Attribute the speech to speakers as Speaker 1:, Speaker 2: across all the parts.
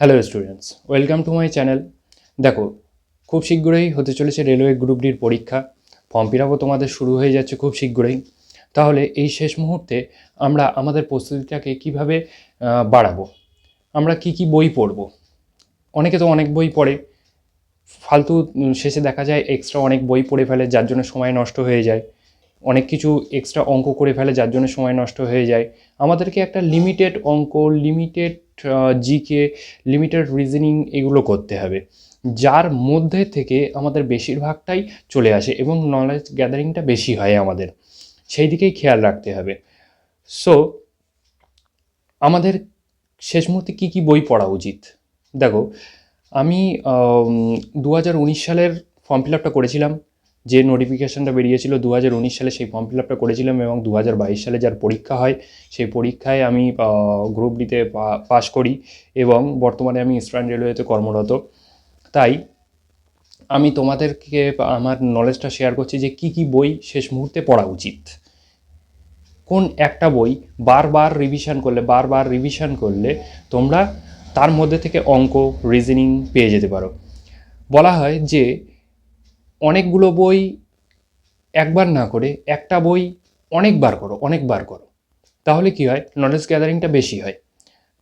Speaker 1: Hello students welcome to my channel দেখো, খুব শীঘ্রই হতে চলেছে রেলওয়ে গ্রুপ ডির পরীক্ষা। ফর্ম ফিল আপও তোমাদের শুরু হয়ে যাচ্ছে খুব শীঘ্রই। তাহলে এই শেষ মুহূর্তে আমরা আমাদের প্রস্তুতিটাকে কীভাবে বাড়াবো? আমরা কি কি বই পড়ব? অনেকে তো অনেক বই পড়ে। ফালতু শেষে দেখা যায় এক্সট্রা অনেক বই পড়ে ফেলে, যার জন্য সময় নষ্ট হয়ে যায়। অনেক কিছু এক্সট্রা অঙ্ক করে ফেলে, যার জন্য সময় নষ্ট হয়ে যায়। আমাদেরকে একটা লিমিটেড অঙ্ক লিমিটেড জিকে লিমিটেড রিজনিং এগুলো করতে হবে। যার মধ্যে থেকে আমাদের বেশিরভাগটাই চলে আসে এবং নলেজ গ্যাদারিংটা বেশি হয় আমাদের। সেই দিকেই খেয়াল রাখতে হবে। সো আমাদের শেষ মুহূর্তে কী কী বই পড়া উচিত? দেখো, আমি দু হাজার উনিশ সালের ফর্ম ফিল আপটা করেছিলাম। যে নোটিফিকেশানটা বেরিয়েছিল দু হাজার উনিশ সালে সেই ফর্ম ফিল আপটা করেছিলাম এবং দু হাজার বাইশ সালে যার পরীক্ষা হয়, সেই পরীক্ষায় আমি গ্রুপ ডিতে পাশ করি এবং বর্তমানে আমি ইস্টার্ন রেলওয়েতে কর্মরত। তাই আমি তোমাদেরকে আমার নলেজটা শেয়ার করছি যে কি কি বই শেষ মুহূর্তে পড়া উচিত। কোন একটা বই বারবার রিভিশন করলে, বারবার রিভিশন করলে তোমরা তার মধ্যে থেকে অঙ্ক রিজনিং পেয়ে যেতে পারো। বলা হয় যে অনেকগুলো বই একবার না করে একটা বই অনেকবার করো অনেকবার করো। তাহলে কি হয়? নলেজ গ্যাদারিংটা বেশি হয়।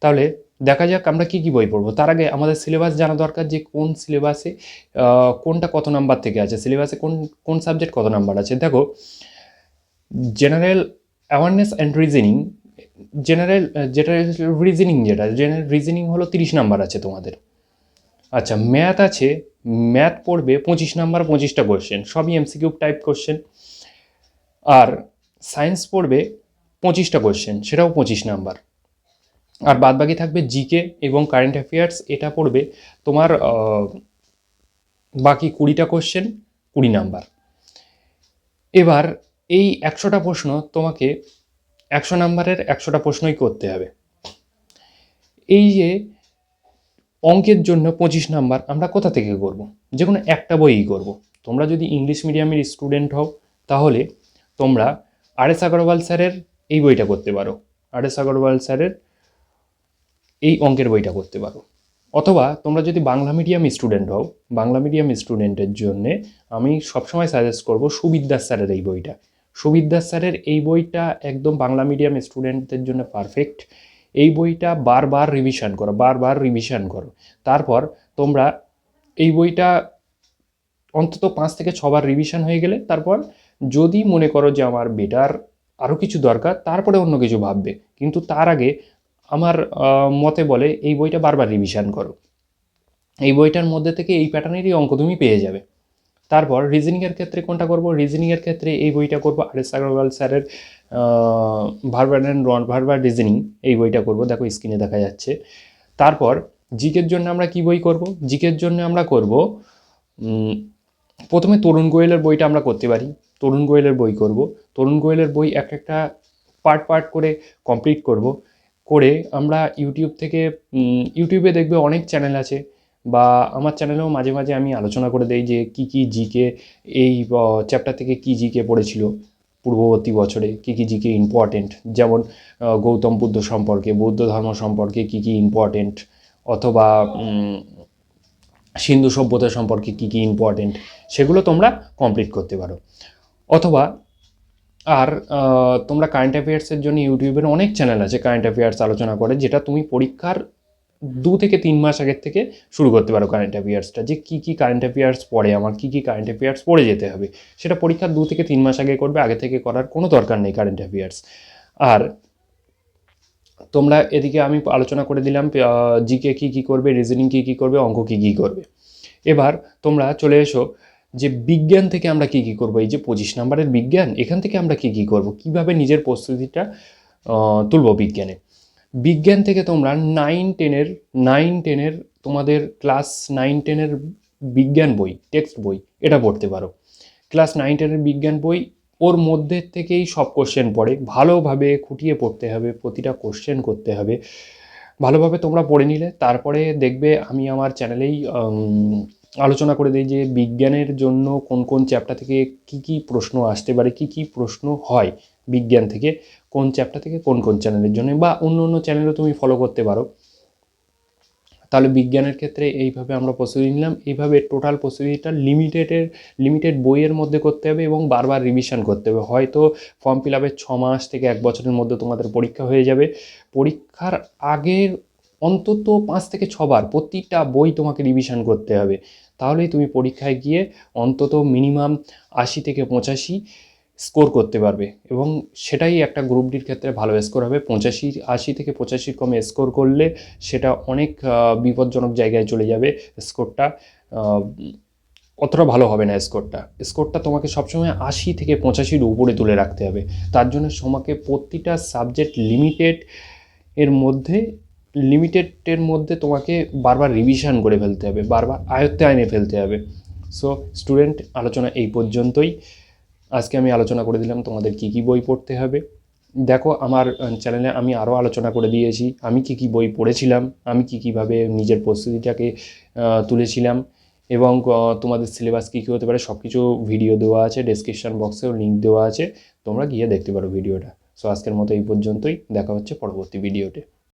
Speaker 1: তাহলে দেখা যাক আমরা কি কি বই পড়ব। তার আগে আমাদের সিলেবাস জানা দরকার যে কোন সিলেবাসে কোনটা কত নাম্বার থেকে আছে সিলেবাসে কোন কোন সাবজেক্ট কত নাম্বার আছে। দেখো general awareness and reasoning general যেটা রিজনিং যেটা জেনারেল রিজনিং হলো তিরিশ নাম্বার আছে তোমাদের। আচ্ছা ম্যাথ আছে ম্যাথ পড়বে পঁচিশ নাম্বার, পঁচিশটা কোশ্চেন সবই এমসিকিউ টাইপ কোশ্চেন আর সায়েন্স পড়বে পঁচিশটা কোশ্চেন সেটাও পঁচিশ নাম্বার। আর বাদবাকি থাকবে জিকে এবং কারেন্ট অ্যাফেয়ার্স এটা পড়বে তোমার বাকি কুড়িটা কোশ্চেন কুড়ি নাম্বার। এবার এই একশোটা প্রশ্ন তোমাকে একশো নাম্বারের একশোটা প্রশ্নই করতে হবে। এই যে অঙ্কের জন্য পঁচিশ নাম্বার আমরা কোথা থেকে করব? যে কোনো একটা বইই করব। তোমরা যদি ইংলিশ মিডিয়ামের স্টুডেন্ট হও, তাহলে তোমরা আর এস আগরওয়াল স্যারের এই বইটা করতে পারো। আর এস আগরওয়াল স্যারের এই অঙ্কের বইটা করতে পারো। অথবা তোমরা যদি বাংলা মিডিয়াম স্টুডেন্ট হও, বাংলা মিডিয়াম স্টুডেন্টের জন্যে আমি সবসময় সাজেস্ট করব সুবিদ্যাস স্যারের এই বইটা। সুবিদ্যাস স্যারের এই বইটা একদম বাংলা মিডিয়াম স্টুডেন্টদের জন্য পারফেক্ট। এই বইটা বারবার রিভিশন করো, বারবার রিভিশন করো। তারপর তোমরা এই বইটা অন্তত পাঁচ থেকে ছবার রিভিশন হয়ে গেলে তারপর যদি মনে করো যে আমার বেটার আরও কিছু দরকার, তারপরে অন্য কিছু ভাববে। কিন্তু তার আগে আমার মতে বলে এই বইটা বারবার রিভিশন করো। এই বইটার মধ্যে থেকে এই প্যাটার্নেরই অঙ্ক তুমি পেয়ে যাবে। তারপর রিজনিংয়ের ক্ষেত্রে কোনটা করব? রিজনিংয়ের ক্ষেত্রে এই বইটা করব আর এস আগরওয়াল স্যারের ভার্বার অ্যান্ড নন ভার্বার রিজনিং এই বইটা করব। দেখো স্ক্রিনে দেখা যাচ্ছে। তারপর জিকের জন্য আমরা কি বই করব? জিকের জন্য আমরা করব প্রথমে তরুণ গোয়েলের বইটা আমরা করতে পারি। তরুণ গোয়েলের বই করব। তরুণ গোয়েলের বই এক একটা পার্ট পার্ট করে কমপ্লিট করব। করে আমরা ইউটিউব থেকে ইউটিউবে দেখবে অনেক চ্যানেল আছে। বা আমার চ্যানেলেও মাঝে মাঝে আমি আলোচনা করে দেই যে কি কি জিকে এই চ্যাপ্টার থেকে কি জিকে পড়েছিল পূর্ববর্তী বছরে, কি কি জিকে ইম্পর্টেন্ট যেমন গৌতম বুদ্ধ সম্পর্কে, বৌদ্ধ ধর্ম সম্পর্কে কি কি ইম্পর্টেন্ট অথবা সিন্ধু সভ্যতা সম্পর্কে কি কি ইম্পর্টেন্ট সেগুলো তোমরা কমপ্লিট করতে পারো। অথবা, আর তোমরা কারেন্ট অ্যাফেয়ার্সের জন্য ইউটিউবের অনেক চ্যানেল আছে কারেন্ট অ্যাফেয়ার্স আলোচনা করে, যেটা তুমি পরীক্ষার দু থেকে তিন মাস আগের থেকে শুরু করতে পারো কারেন্ট অ্যাফেয়ার্সটা যে কী কী কারেন্ট অ্যাফেয়ার্স পড়ে, আমার কী কী কারেন্ট অ্যাফেয়ার্স পড়ে যেতে হবে, সেটা পরীক্ষার দু থেকে তিন মাস আগে করবে, আগে থেকে করার কোনো দরকার নেই কারেন্ট অ্যাফেয়ার্স আর তোমরা এদিকে আমি আলোচনা করে দিলাম জিকে কী কী করবে রিজনিং কী কী করবে, অঙ্ক কী কী করবে। এবার তোমরা চলে এসো, যে বিজ্ঞান থেকে আমরা কি কি করব, এই যে পঁচিশ নাম্বারের বিজ্ঞান, এখান থেকে আমরা কি কি করব, কীভাবে নিজের প্রস্তুতিটা তুলব বিজ্ঞানে। বিজ্ঞান থেকে তোমরা নাইন টেনের নাইন টেনের তোমাদের ক্লাস নাইন টেনের বিজ্ঞান বই টেক্সট বই, এটা পড়তে পারো। ক্লাস নাইন টেনের বিজ্ঞান বই, ওর মধ্যে থেকেই সব কোশ্চেন পড়ে। ভালোভাবে খুঁটিয়ে পড়তে হবে, প্রতিটা কোশ্চেন করতে হবে। ভালোভাবে তোমরা পড়ে নিলে, তারপরে দেখবে আমি আমার চ্যানেলেই আলোচনা করে দিই যে বিজ্ঞানের জন্য কোন কোন চ্যাপ্টার থেকে কি কি প্রশ্ন আসতে পারে, কি কি প্রশ্ন হয়। বিজ্ঞান থেকে, কোন চ্যাপ্টার থেকে, কোন কোন চ্যানেলের জন্য বা অন্য অন্য চ্যানেলও তুমি ফলো করতে পারো। তাহলে বিজ্ঞানের ক্ষেত্রে এইভাবে আমরা প্রস্তুতি নিলাম। এইভাবে টোটাল প্রস্তুতিটা লিমিটেডের লিমিটেড বইয়ের মধ্যে করতে হবে এবং বারবার রিভিশন করতে হবে। হয়তো ফর্ম ফিল আপের ছ মাস থেকে এক বছরের মধ্যে তোমাদের পরীক্ষা হয়ে যাবে। পরীক্ষার আগের অন্তত পাঁচ থেকে ছবার প্রতিটা বই তোমাকে রিভিশন করতে হবে। তাহলেই তুমি পরীক্ষায় গিয়ে অন্তত মিনিমাম আশি থেকে পঁচাশি স্কোর করতে পারবে এবং সেটাই একটা গ্রুপ ডির ক্ষেত্রে ভালো স্কোর হবে। পঁচাশি, আশি থেকে পঁচাশির কমে স্কোর করলে সেটা অনেক বিপজ্জনক জায়গায় চলে যাবে স্কোরটা অতটা ভালো হবে না স্কোরটা স্কোরটা তোমাকে সবসময় আশি থেকে পঁচাশির উপরে তুলে রাখতে হবে। তার জন্য তোমাকে প্রতিটা সাবজেক্ট লিমিটেড এর মধ্যে লিমিটেডের মধ্যে তোমাকে বারবার রিভিশন করে ফেলতে হবে, বারবার আয়ত্তে আইনে ফেলতে হবে। সো স্টুডেন্ট আলোচনা এই পর্যন্তই। আজকে আমি আলোচনা করে দিলাম তোমাদের কি কি বই পড়তে হবে। দেখো, আমার চ্যানেলে আমি আরও আলোচনা করে দিয়েছি। আমি কি কি বই পড়েছিলাম, আমি কি কীভাবে নিজের প্রস্তুতিটাকে তুলেছিলাম এবং তোমাদের সিলেবাস কী কী হতে পারে সব কিছু ভিডিও দেওয়া আছে ডেসক্রিপশন বক্সেও লিঙ্ক দেওয়া আছে। তোমরা গিয়ে দেখতে পারো ভিডিওটা সো আজকের মতো এই পর্যন্তই। দেখা হচ্ছে পরবর্তী ভিডিওতে